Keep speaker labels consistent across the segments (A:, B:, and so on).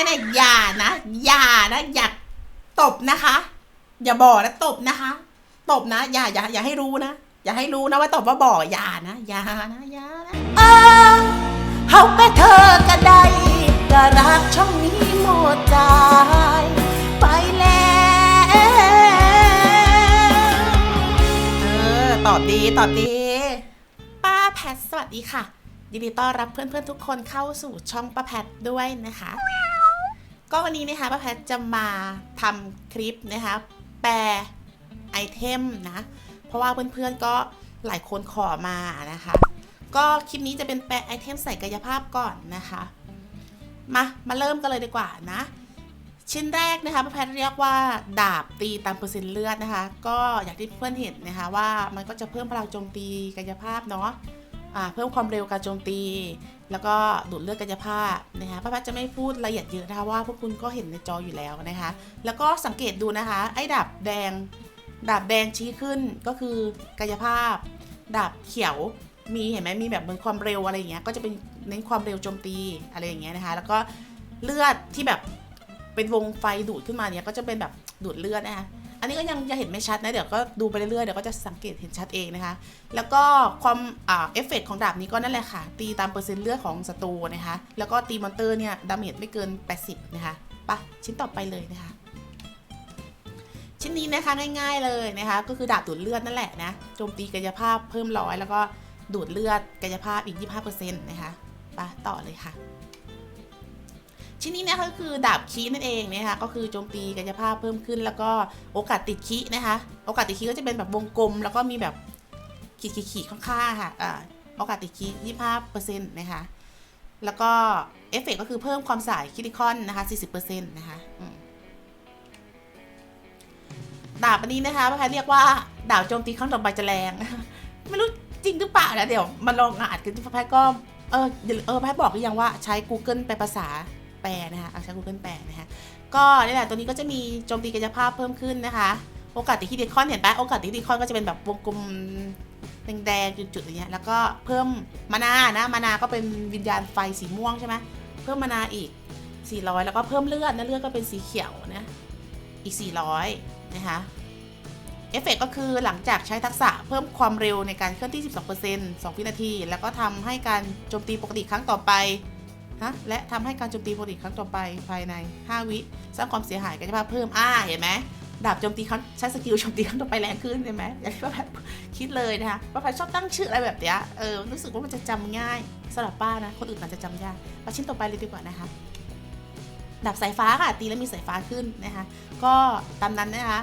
A: น่เน่อย่านะอย่านะอย่าตบนะคะ อย่าบอกนะตบนะคะ ตบนะอย่าอย่าอย่าให้รู้นะอย่าให้รู้นะว่าตบว่าบอกอย่านะอย่านะอย่านะเออเฮาไปเธอก็ได้ก็รักช่องนี้หมดใจไปแล้วเออตอบดีตอบดีป้าแพทสวัสดีค่ะยินดีต้อนรับเพื่อนๆทุกคนเข้าสู่ช่องป้าแพทด้วยนะคะ ก็วันนี้นะคะป้าแพทจะมาทำคลิปนะคะแปลไอเทมนะ เพราะว่าเพื่อนๆก็หลายคนขอมานะคะ ก็คลิปนี้จะเป็นแปลไอเทมใส่กายภาพก่อนนะคะ มามาเริ่มกันเลยดีกว่านะ ชิ้นแรกนะคะป้าแพทเรียกว่าดาบตีตามเปอร์เซ็นต์เลือดนะคะ ก็อย่างที่เพื่อนเห็นนะคะว่ามันก็จะเพิ่มพลังโจมตีกายภาพเนาะอ่าเพิ่มความเร็วการโจมตี แล้วก็ดูดเลือดกายภาพนะคะป้าแพทจะไม่พูดละเอียดเยอะนะคะว่าพวกคุณก็เห็นในจออยู่แล้วนะคะ แล้วก็สังเกตดูนะคะ ไอ้ดาบแดง ดาบแดงชี้ขึ้นก็คือกายภาพ ดาบเขียวมีเห็นไหมมีแบบเหมือนความเร็วอะไรอย่างเงี้ยก็จะเป็นเน้นความเร็วโจมตีอะไรอย่างเงี้ยนะคะ แล้วก็เลือดที่แบบเป็นวงไฟดูดขึ้นมาเนี่ยก็จะเป็นแบบดูดเลือดนะคะ นี้ก็ยังยังเห็นไม่ชัดนะ เดี๋ยวก็ดูไปเรื่อยๆ เดี๋ยวก็จะสังเกตเห็นชัดเองนะคะ แล้วก็ความอ่าเอฟเฟกต์ของดาบนี้ก็นั่นแหละค่ะ ตีตามเปอร์เซ็นต์เลือดของศัตรูนะคะ แล้วก็ตีมอนเตอร์เนี่ยดาเมจไม่เกิน 80 นะคะไปะชิ้นต่อไปเลยนะคะ ชิ้นนี้นะคะง่ายๆเลยนะคะ ก็คือดาบดูดเลือดนั่นแหละนะ โจมตีกายภาพเพิ่มร้อยแล้วก็ดูดเลือดกายภาพอีก 25%นะคะไปต่อเลยค่ะ ชิ้นนี้นะคะก็คือดาบคีนั่นเองนะคะก็คือโจมตีกายภาพเพิ่มขึ้น แล้วก็โอกาสติดคีนะคะ โอกาสติดคีก็จะเป็นแบบวงกลม แล้วก็มีแบบขีดขีดๆข้างๆค่ะอ่าโอกาสติดคี25%นต์นะคะแล้วก็เอฟเฟกต์ก็คือเพิ่มความสายคิติคอนนะคะ40%นต์นะคะดาบอันนี้นะคะพระแพทย์เรียกว่าดาบโจมตีครั้งต่อไปจะแรง ไม่รู้จริงหรือเปล่านะเดี๋ยวมาลองอ่านกันที่พระแพทย์ก็เออเดี๋ยวเออพระแพทย์บอกหรือยังว่าใช้ Google ไปภาษา แปลนะคะเอาใช้ Google แปลนะคะก็นี่แหละตัวนี้ก็จะมีโจมตีกายภาพเพิ่มขึ้นนะคะ โอกาสติดฮิดิคอนเห็นปะโอกาสติดดิคอนก็จะเป็นแบบวงกลมแดงๆจุดๆอย่างเงี้ยแล้วก็เพิ่มมานานะมานาก็เป็นวิญญาณไฟสีม่วงใช่ไหมเพิ่มมานาอีก 400 แล้วก็เพิ่มเลือดนะเลือดก็เป็นสีเขียวนะอีก 400 นะคะเอฟเฟกก็คือหลังจากใช้ทักษะเพิ่มความเร็วในการเคลื่อนที่ 12% 2 วินาที แล้วก็ทำให้การโจมตีปกติครั้งต่อไป ฮะและทำให้การโจมตีปกติครั้งต่อไปภายใน 5 วิสร้างความเสียหายกายภาพเพิ่มอ่าเห็นไหมดาบโจมตีครั้งใช้สกิลโจมตีครั้งต่อไปแรงขึ้นเห็นไหมอย่างที่ป้าแพทคิดเลยนะคะป้าแพทชอบตั้งชื่ออะไรแบบเนี้ยเออรู้สึกว่ามันจะจำง่ายสำหรับป้านะคนอื่นอาจจะจำยากไปชิ้นต่อไปเลยดีกว่านะคะดาบสายฟ้าค่ะตีแล้วมีสายฟ้าขึ้นนะคะก็ตามนั้นนะคะ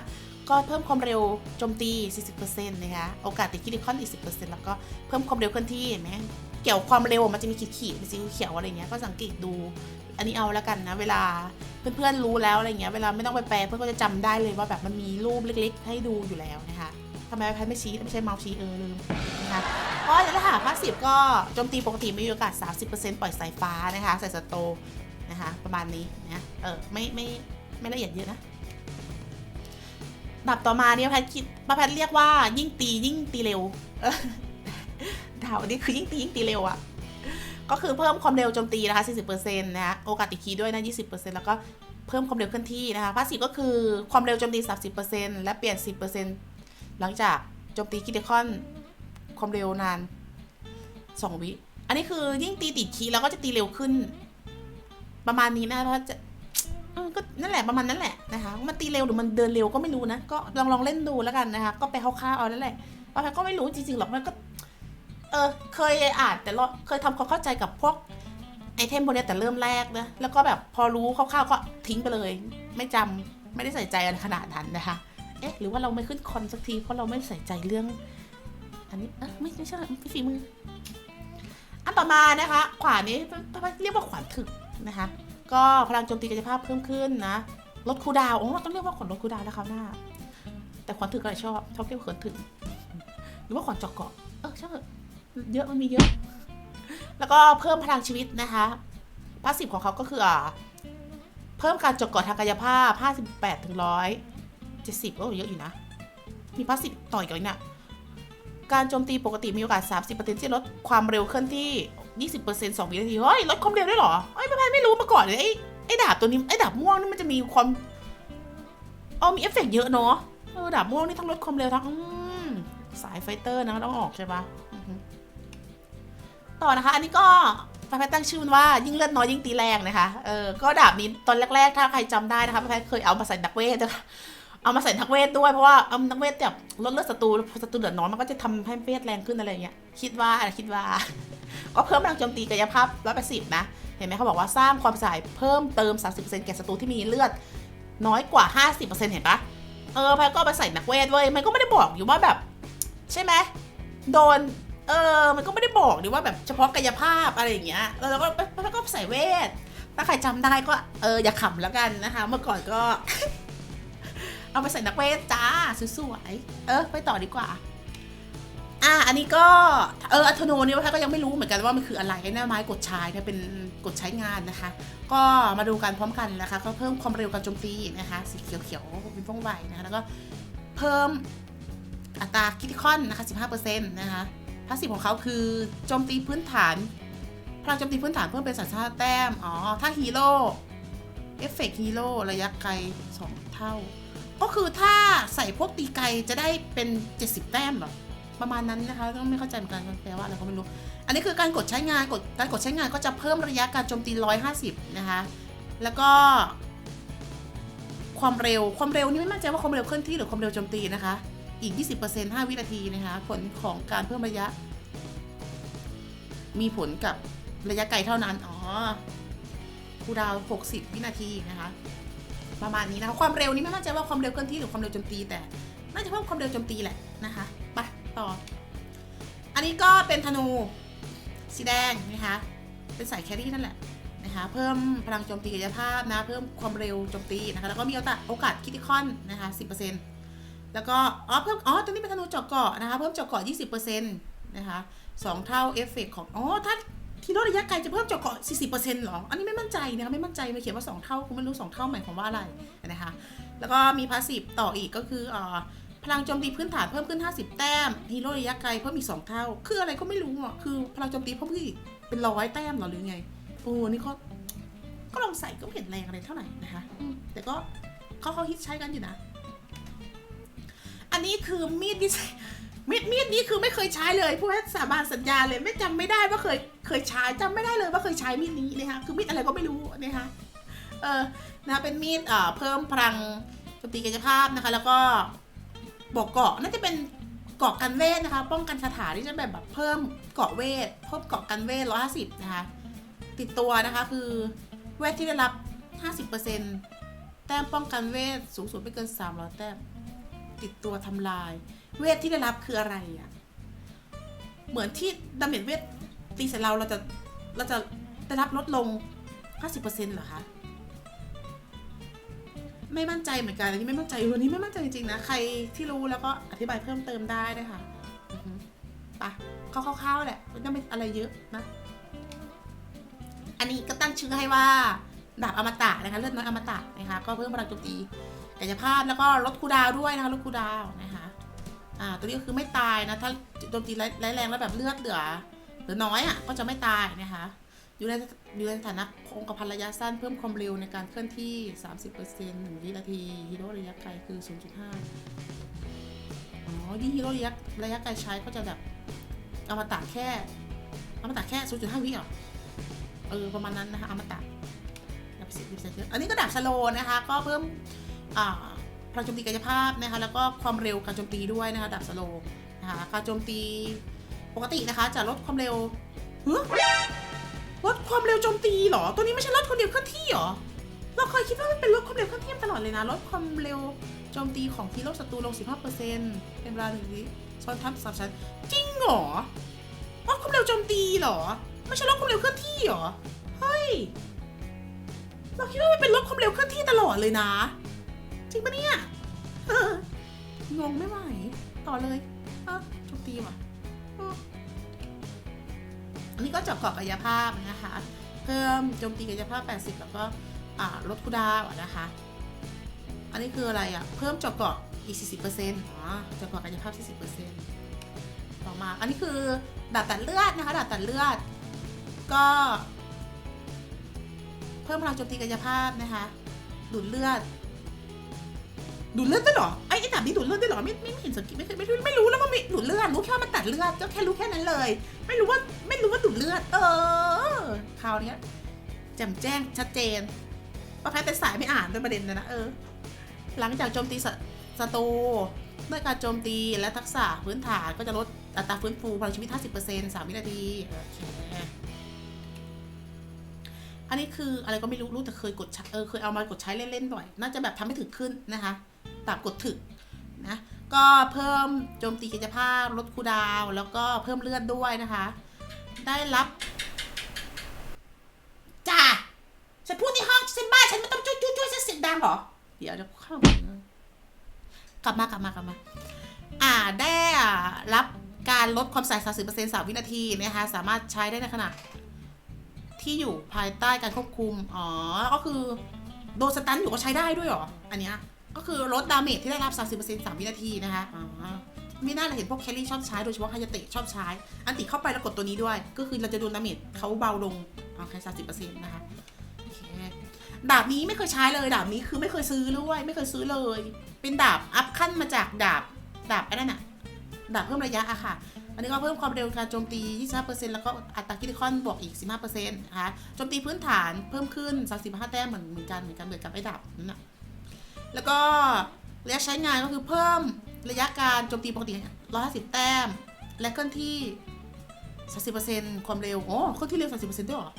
A: ก็เพิ่มความเร็วโจมตี 40%นะคะ โอกาสติดคิดิคอนอีก10%แล้วก็เพิ่มความเร็วเคลื่อนที่เห็นไหม กี่ยวความเร็วมันจะมีขีดขีดๆเป็นสีเขียวอะไรเงี้ยก็สังเกตดู อันนี้เอาแล้วกันนะ เวลาเพื่อนๆรู้แล้วอะไรเงี้ยเวลาไม่ต้องไปแปลเพื่อนก็จะจำได้เลยว่าแบบมันมีรูปเล็ก ๆ ให้ดูอยู่แล้วนะคะทำไมแพทไม่ชี้ไม่ใช่เมาส์ชี้เออลืมนะคะก็ถ้าหากพาสซีฟก็โจมตีปกติมีโอกาส 30%ปล่อยสายฟ้านะคะใส่สโตนะคะประมาณนี้นะเออไม่ไม่ไม่ละเอียดเยอะนะดาบต่อมาเนี่ยแพทคิดป้าแพทเรียกว่ายิ่งตียิ่งตีเร็ว ดาบอันนี้คือยิ่งตียิ่งตีเร็วอะก็คือเพิ่มความเร็วโจมตีนะคะ 40%นะคะโอกาสติดคีด้วยนะ 20%แล้วก็เพิ่มความเร็วเคลื่อนที่นะคะพาสซีฟก็คือความเร็วโจมตี 30%และเปลี่ยน 10%หลังจากโจมตีคิดคอนความเร็วนาน 2 วิ อันนี้คือยิ่งตีติดคีแล้วก็จะตีเร็วขึ้น ประมาณนี้นะเพราะจะก็นั่นแหละประมาณนั้นแหละนะคะมันตีเร็วหรือมันเดินเร็วก็ไม่รู้นะ ก็ลองลองเล่นดูแล้วกันนะคะ ก็ไปคร่าวๆเอานั่นแหละป้าแพก็ไม่รู้จริงๆหรอกมันก็ เออเคยอ่านแต่เราเคยทำความเข้าใจกับพวกไอเทมพวกนี้แต่เริ่มแรกนะแล้วก็แบบพอรู้คร่าวๆก็ทิ้งไปเลย ไม่จำไม่ได้ใส่ใจอะไรขนาดนั้นนะคะเอ๊ะหรือว่าเราไม่ขึ้นคอนสักทีเพราะเราไม่ใส่ใจเรื่อง อันนี้เออไม่ไม่ใช่ไม่ฝีมืออันต่อมานะคะ ขวานนี้เรียกว่าขวานถึกนะคะ ก็พลังโจมตีกายภาพเพิ่มขึ้นนะลดคูดาวโอ้ต้องเรียกว่าขนลดคูดาวนะคะหน้า แต่ขวัญถึกอะไรชอบชอบเรียกว่าขวัญถึกหรือว่าขวัญเจอกเกาะเออช่างเถอะ เยอะมันมีเยอะ แล้วก็เพิ่มพลังชีวิตนะคะพาสซีฟของเขาก็คืออ่าเพิ่มการจาะเกาะทางกายภาพ 58ถึง100 70 โอ้เยอะอยู่นะ มีพาสซีฟต่ออีกเลยเนี่ยการโจมตีปกติมีโอกาส 30%ที่ลดความเร็วเคลื่อนที่ 20% 2วินาที เฮ้ย ลดความเร็วได้เหรอเอ้ยไม่ไม่ไม่รู้มาก่อนเลยไอ้ไอ้ดาบตัวนี้ ไอ้ดาบม่วงนี่มันจะมีความเอ๋อมีเอฟเฟกต์เยอะเนาะเออดาบม่วงนี่ทั้งลดความเร็วทั้งสายไฟเตอร์นะต้องออกใช่ปะ ต่อนะคะ อันนี้ก็พระแพทย์ตั้งชื่อมันว่ายิ่งเลือดน้อยยิ่งตีแรงนะคะ เออ ก็ดาบนี้ตอนแรกๆ ถ้าใครจำได้นะคะพระแพทย์เคยเอามาใส่นักเวทเอามาใส่นักเวทด้วยเพราะว่าเอานักเวทแบบลดเลือดศัตรูศัตรูเหลือน้อยมันก็จะทำให้เวทแรงขึ้นอะไรเงี้ย คิดว่าคิดว่า ก็เพิ่มพลังโจมตีกายภาพร้อยแปดสิบนะ เห็นไหมเขาบอกว่าสร้างความเสียหายเพิ่มเติม 30%แก่ศัตรูที่มีเลือดน้อยกว่า 50%เห็นปะเออแพทย์ก็เอาไปใส่นักเวทเว้ย มันก็ไม่ได้บอกอยู่ว่าแบบ ใช่ไหม โดน เออ มันก็ไม่ได้บอกดิว่าแบบเฉพาะกายภาพอะไรอย่างเงี้ย แล้วเราก็แล้วก็ใส่เวท ถ้าใครจำได้ก็เอออย่าขำแล้วกันนะคะ เมื่อก่อนก็ เอาไปใส่นักเวทจ้าสวยๆ เออ ไปต่อดีกว่า อะอันนี้ก็เอออัธโนนี่ว่าก็ยังไม่รู้เหมือนกันว่ามันคืออะไรไอ้หน้าไม้กดใช้เนี่ยเป็นกดใช้งานนะคะ ก็มาดูกันพร้อมกันนะคะ ก็เพิ่มความเร็วการโจมตีนะคะ สีเขียวๆเป็นฟองไวนะคะ แล้วก็เพิ่มอัตราคิติคอนนะคะ 15%นะคะ พาสซีฟของเขาคือโจมตีพื้นฐาน พลังโจมตีพื้นฐานเพิ่มเป็นสัญชาติแต้ม อ๋อ ถ้าฮีโร่เอฟเฟกต์ฮีโร่ระยะไกล 2 เท่า ก็คือถ้าใส่พวกตีไกลจะได้เป็น 70 แต้มหรอ ประมาณนั้นนะคะ ต้องไม่เข้าใจเหมือนกันมันแปลว่าอะไรก็ไม่รู้ อันนี้คือการกดใช้งานกดการกดใช้งานก็จะเพิ่มระยะการโจมตี 150 นะคะ แล้วก็ ความเร็วความเร็วนี่ไม่มั่นใจว่าความเร็วเคลื่อนที่หรือความเร็วโจมตีนะคะ อีก 20% 5 วินาทีนะคะ ผลของการเพิ่มระยะ มีผลกับระยะไกลเท่านั้น อ๋อคูดาว 60 วินาทีนะคะ ประมาณนี้นะคะ ความเร็วนี่ไม่มั่นใจว่าความเร็วเคลื่อนที่หรือความเร็วโจมตีแต่น่าจะเพิ่มความเร็วโจมตีแหละนะคะ ไปต่อ อันนี้ก็เป็นธนูสีแดงนะคะ เป็นสายแครี่นั่นแหละนะคะ เพิ่มพลังโจมตีกายภาพนะ เพิ่มความเร็วโจมตีนะคะ แล้วก็มีโอกาสโอกาสคิติคอนนะคะ 10% แล้วก็อ๋อเพิ่มอ๋อตัวนี้เป็นธนูเจาะเกาะนะคะเพิ่มเจาะเกาะ20%นะคะสองเท่าเอฟเฟกของอ๋อถ้าทีโร่ระยะไกลจะเพิ่มเจาะเกาะ 40%เหรอ อันนี้ไม่มั่นใจนะคะไม่มั่นใจม่เขียนว่า 2 เท่ากูไม่รู้ 2 เท่าหมายความว่าอะไรนะคะ แล้วก็มีพาสซีฟต่ออีกก็คืออ่าพลังโจมตีพื้นฐานเพิ่มขึ้น 50 แต้มฮีโร่ระยะไกลเพิ่มอีก 2 เท่า คืออะไรก็ไม่รู้อะคือพลังโจมตีเพิ่มขึ้นอีกเป็นร้อยแต้มหรอหรือไง โอ้นี่เขาก็ลองใส่ก็เห็นแรงอะไรเท่าไหร่นะคะ แต่ก็เขาเขาฮิตใช้กันอยู่นะ อันนี้คือมีดที่ใช้มีดมีดนี้คือไม่เคยใช้เลยผู้ให้สาบานสัญญาเลยไม่จำไม่ได้ว่าเคยเคยใช้จำไม่ได้เลยว่าเคยใช้มีดนี้นะคะคือมีดอะไรก็ไม่รู้นะคะเออนะคะเป็นมีดเอ่อเพิ่มพลังโจมตีกายภาพนะคะ แล้วก็บอกเกาะน่าจะเป็นเกาะกันเวทนะคะ ป้องกันคาถาที่จะแบบแบบเพิ่มเกาะเวทเพิ่มเกาะกันเวทร้อยห้าสิบนะคะ ติดตัวนะคะคือเวทที่ได้รับห้าสิบเปอร์เซ็นแต้มป้องกันเวทสูงสุดไม่เกินสามร้อยแต้ม ติดตัวทำลาย เวทที่ได้รับคืออะไรอะ่ะเหมือนที่ดาเมจเวทตีใส่เราเราจะเราจะได้รับลดลงห้าสิบเหรอคะไม่มั่นใจเหมือนกันอันนี้ไม่มั่นใจวันนี้ไม่มั่นใจจริงๆนะใครที่รู้แล้วก็อธิบายเพิ่มเติมได้นะคะอือฮึไปเข้าๆๆแหละไม่ต้องเป็นอะไรเยอะนะ อันนี้ก็ตั้งชื่อให้ว่าดาบอมตะนะคะเลือดน้อยอมตะนะคะก็เพิ่มพลังโจมตี กายภาพแล้วก็ลดคูดาวด้วยนะคะลดคูดาวนะคะอ่าตัวนี้ก็คือไม่ตายนะ ถ้าโจมตีร้ายแรงแล้วแบบเลือดเหลือหลือน้อยอะก็จะไม่ตายนะคะอยู่ในอยู่ในสถานะคงกระพันระยะสั้นเพิ่มความเร็วในการเคลื่อนที่ 30%หนึ่งวินาทีฮีโร่ระยะไกลคือ 0.5 อ๋อยิ่งฮีโร่ระยะระยะไกลใช้ก็จะแบบเอามาตากแค่เอามาตากแค่ 0.5 วิเหรอเออประมาณนั้นนะคะเอามาตากแบบสิบเซนอันนี้ก็ดาบสโลนะคะ ก็เพิ่ม พลังโจมตีกายภาพนะคะแล้วก็ความเร็วการโจมตีด้วยนะคะดาบสโลว์นะคะการโจมตีปกตินะคะจะลดความเร็วลดความเร็วโจมตีเหรอ ตัวนี้ไม่ใช่ลดความเร็วเคลื่อนที่เหรอ เราเคยคิดว่ามันเป็นลดความเร็วเคลื่อนที่ตลอดเลยนะ ลดความเร็วโจมตีของฮีโร่ศัตรูลง 15%เป็นเวลาหนึ่งวิซ้อนทับสามชั้น จริงเหรอ ลดความเร็วโจมตีเหรอ ไม่ใช่ลดความเร็วเคลื่อนที่เหรอ เฮ้ย เราคิดว่ามันเป็นลดความเร็วเคลื่อนที่ตลอดเลยนะ จริงปะเนี่ยงงไม่ไหว ต่อเลยเออโจมตีว่ะอันนี้ก็จาะเกาะกายภาพนะคะ เพิ่มโจมตีกายภาพ 80 แล้วก็อ่าลดคูดาวน์อะนะคะ อันนี้คืออะไรอะ เพิ่มจาะเกาะอีก 40%อ๋อจาะเกาะกายภาพ 40%ต่อมา อันนี้คือดาบตัดเลือดนะคะ ดาบตัดเลือด ก็ เพิ่มพลังโจมตีกายภาพนะคะ ดูดเลือด ดูดเลือดด้วยเหรอไอ้ไอ้ดาบนี้ดูดเลือดด้วยเหรอไม่ไม่เห็นสังเกตไม่เคยไม่รู้ไม่รู้แล้วว่ามีดูดเลือดรู้แค่ว่ามันตัดเลือดก็แค่รู้แค่นั้นเลย ไม่รู้ว่าไม่รู้ว่าดูดเลือด เออคราวเนี้ยแจ่มแจ้งชัดเจนป้าแพทย์เป็นสายไม่อ่านด้วยประเด็นเลยนะเออ หลังจากโจมตีศัศัตรูด้วยการโจมตีและทักษะพื้นฐานก็จะลดอัตราฟื้นฟูพลังชีวิต 50% 3 วินาทีโอเค อันนี้คืออะไรก็ไม่รู้รู้แต่เคยกดเออเคยเอามากดใช้เล่นๆบ่อย น่าจะแบบทำให้ถึงขึ้นนะคะตามกดถึกนะ ก็เพิ่มโจมตีกิจภาพลดคูดาว แล้วก็เพิ่มเลือดด้วยนะคะ ได้รับจ้าฉันพูดในห้องฉันบ้าฉันไม่ต้องจุ้ยจุ้ยจุ้ยฉันเสียงดังหรอ เดี๋ยวเดี๋ยวเข้ากลับมากลับมากลับมา อ่าได้อ่ารับการลดความเสี่ย30% 3วินาทีนะคะ สามารถใช้ได้ในขณะ ที่อยู่ภายใต้การควบคุม อ๋อ ก็คือโดนสตันอยู่ก็ใช้ได้ด้วยหรอ อันเนี้ย ก็คือลดดาเมจที่ได้รับ 30% 3 วินาทีนะคะอ๋อไม่น่าเราเห็นพวกแคลรี่ชอบใช้โดยเฉพาะไฮยาเตะชอบใช้ อันติเข้าไปแล้วกดตัวนี้ด้วย ก็คือเราจะโดนดาเมจเขาเบาลงอ๋อแค่30%นะคะโอเคดาบนี้ไม่เคยใช้เลย ดาบนี้คือไม่เคยซื้อด้วยไม่เคยซื้อเลย เป็นดาบอัพขั้นมาจากดาบดาบอ้นั่นอะดาบเพิ่มระยะอะค่ะ อันนี้ก็เพิ่มความเร็วการโจมตี 25%แล้วก็อัตราคิดคอนบวกอีก 15%นะคะโจมตีพื้นฐานเพิ่มขึ้น 35 แต้มเหมือนเหมือนกันเหมือนกันเหมือนกับไอ้ดาบนั่นนะแล้วก็ระยะใช้งานก็คือเพิ่มระยะการโจมตีปกติ 150 แต้ม และเคลื่อนที่ 30%ความเร็ว โอ้เคลื่อนที่เร็ว 30%ด้วยเหรอ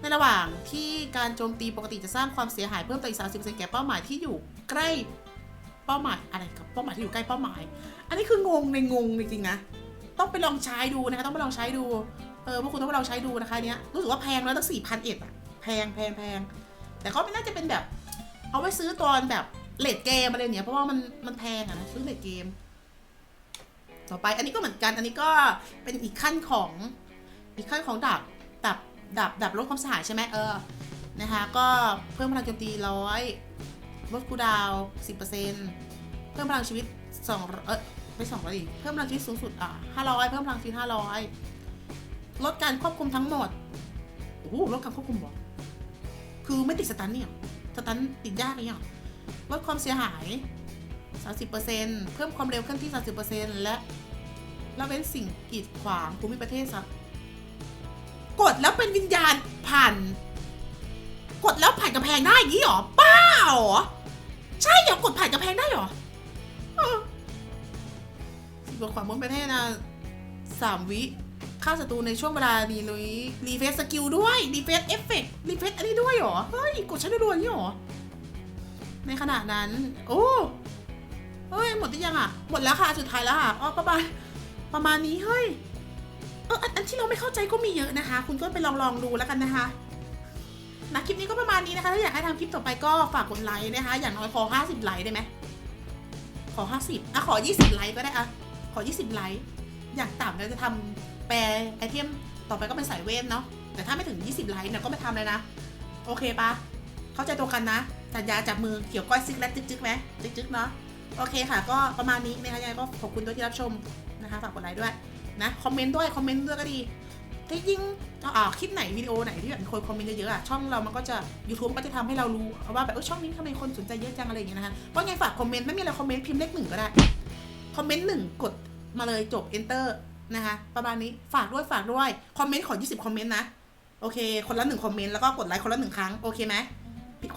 A: ในระหว่างที่การโจมตีปกติจะสร้างความเสียหายเพิ่มต่ออีก 30%แก่เป้าหมายที่อยู่ใกล้เป้าหมายอะไรครับเป้าหมายที่อยู่ใกล้เป้าหมาย อันนี้คืองงในงงจริงๆนะ ต้องไปลองใช้ดูนะคะ ต้องไปลองใช้ดู เออพวกคุณต้องไปลองใช้ดูนะคะเนี้ย รู้สึกว่าแพงแล้วตั้งสี่พันเอ็ดอะแพงแพงแพง แต่ก็ไม่น่าจะเป็นแบบ เอาไว้ซื้อตอนแบบเลดเกมอะไรเนี้ย เพราะว่ามันมันแพงอะนะซื้อเลดเกม ต่อไปอันนี้ก็เหมือนกัน อันนี้ก็เป็นอีกขั้นของอีกขั้นของดาบดาบดาบดาบลดความเสียหายใช่ไหมเออ นะคะ ก็เพิ่มพลังโจมตีร้อยลดคูดาวสิบเปอร์เซ็นต์เพิ่มพลังชีวิตสองเออ ไม่สองร้อยเพิ่มพลังชีวิตสูงสุดอะห้าร้อยเพิ่มพลังชีวิตห้าร้อยลดการควบคุมทั้งหมดโอ้โหลดการควบคุมบอกคือไม่ติดสตันเนี่ยสตันติดยากเนี่ยลดความเสียหาย 30%เพิ่มความเร็วเคลื่อนที่ 30%และละเว้นสิ่งกีดขวางภูมิประเทศสักกดแล้วเป็นวิญญาณผ่าน กดแล้วผ่านกำแพงได้อย่างนี้หรอป้าหรอใช่เหรอกดผ่านกำแพงได้หรอ สิ่งกีดขวางภูมิประเทศนะสามวิฆ่าศัตรูในช่วงเวลานี้นุ้ยรีเฟซสกิลด้วยรีเฟซเอฟเฟกต์รีเฟซอันนี้ด้วยเหรอ เฮ้ย กดใช้รัวๆอย่างนี้หรอ ในขณะนั้น โอ้เฮ้ย หมดหรือยังอะ หมดแล้วค่ะ สุดท้ายแล้วค่ะอ๋อประมาณประมาณนี้เฮ้ยเอออันที่เราไม่เข้าใจก็มีเยอะนะคะ คุณก็ไปลองลองดูแล้วกันนะคะนะคลิปนี้ก็ประมาณนี้นะคะ ถ้าอยากให้ทำคลิปต่อไปก็ฝากกดไลค์นะคะ อย่างน้อยขอ 50 ไลค์ได้ไหมขอ 50อะขอ 20 ไลค์ก็ได้อะ อ 20 ไลค์อยากต่ำเราจะทำแปลไอเทมต่อไปก็เป็นสายเวทเนาะแต่ถ้าไม่ถึง 20 ไลค์เนี่ยก็ไม่ทำเลยนะ โอเคปะเข้าใจตรงกันนะสัญญาจับมือเกี่ยวก้อยซิกและจึ๊กๆไหมจึ๊กๆเนาะโอเคค่ะ ก็ประมาณนี้นะคะยังไงก็ขอบคุณด้วยที่รับชมนะคะฝากกดไลค์ด้วยนะคอมเมนต์ด้วยคอมเมนต์ด้วยก็ดีที่ยิ่งอ่าคลิปไหนวิดีโอไหนที่แบบมีคนคอมเมนต์เยอะๆอะช่องเรามันก็จะ YouTube ก็จะทำให้เรารู้ว่าแบบเออช่องนี้ทำไมคนสนใจเยอะจังอะไรอย่างเงี้ยนะคะเพราะไงฝากคอมเมนต์ไม่มีอะไรคอมเมนต์พิมพ์เลขหนึ่งก็ได้คอมเมนต์หนึ่งกด มาเลยจบ enter นะคะ ประมาณนี้ฝากด้วยฝากด้วย คอมเมนต์ขอ 20 คอมเมนต์นะ โอเค คนละหนึ่งคอมเมนต์แล้วก็กดไลค์คนละหนึ่งครั้ง โอเคไหม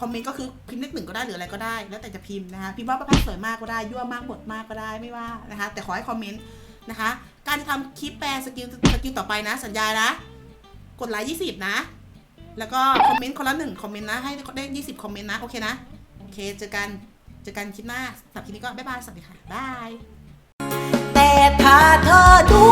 A: คอมเมนต์ก็คือพิมพ์เลขหนึ่งก็ได้หรืออะไรก็ได้ แล้วแต่จะพิมพ์นะคะพิมพ์ว่าประพัดสวยมากก็ได้ยั่วมากบทมากก็ได้ไม่ว่านะคะ แต่ขอให้คอมเมนต์นะคะ การจะทำคลิปแปลสกิลสกิลต่อไปนะ สัญญานะ กดไลค์20นะ แล้วก็คอมเมนต์คนละหนึ่งคอมเมนต์นะให้ได้20คอมเมนต์นะโอเคนะโอเคเจอกันเจอกันคลิปหน้าสำหรับคลิปนี้ก็บ๊ายบายสวัสดีค่ะบาย
B: แต่ถ้าเธอดู